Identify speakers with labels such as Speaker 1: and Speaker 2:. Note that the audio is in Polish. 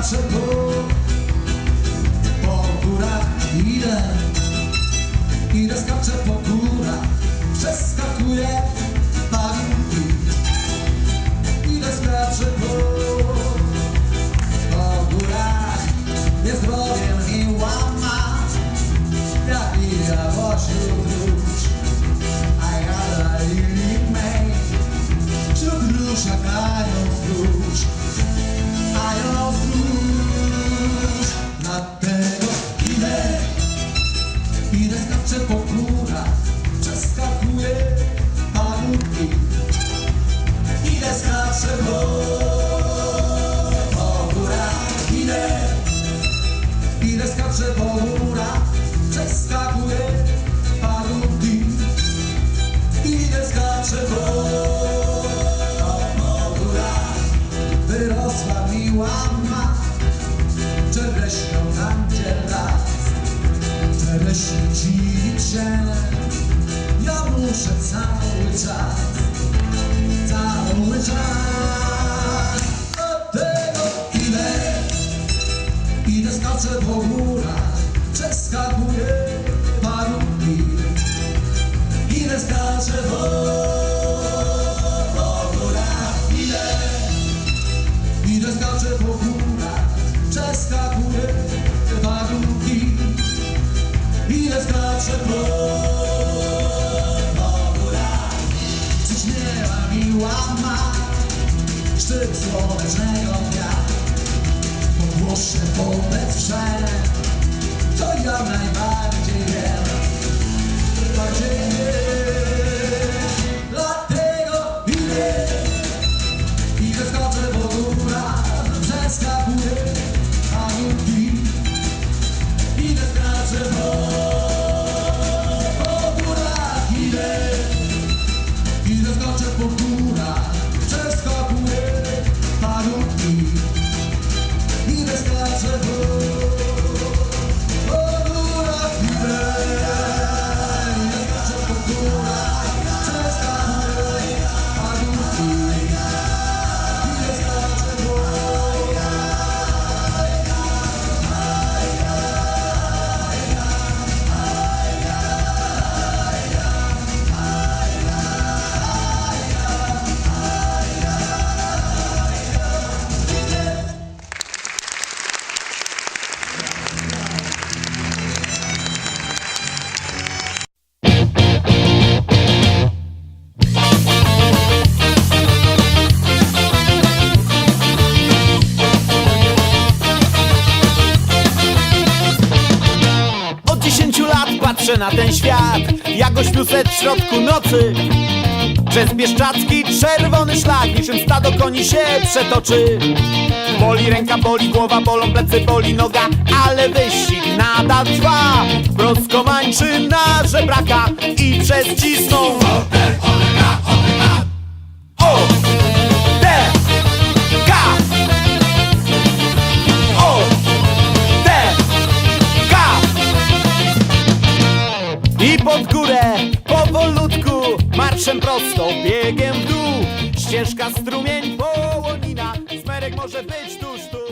Speaker 1: passa tot pòlvora, ira. I descansa poc. Idę skaczę po górach, przeskakuję pagórki. Idę skaczę po, po górach, wyrosła miła ma, czereśnią tam gdzie las, czereśni się, ja muszę cały czas cały czas. Idę skaczę po górach, przeskakuję warunki. Idę skaczę po, po górach. Przyśniała mi łama Szczyt słonecznego dnia Pogłoszę wobec wszędzie
Speaker 2: patrzę na ten świat Jak ośmiuset w środku nocy. Przez Bieszczacki czerwony szlak Niczym stado koni się przetoczy. Boli ręka, boli głowa, bolą plecy, boli noga Ale wyścig nadal trwa. Proskomańczy na żebraka I przez cisną marszem prosto, biegiem w dół. Ścieżka, strumień, połonina, smerek może być tuż tu.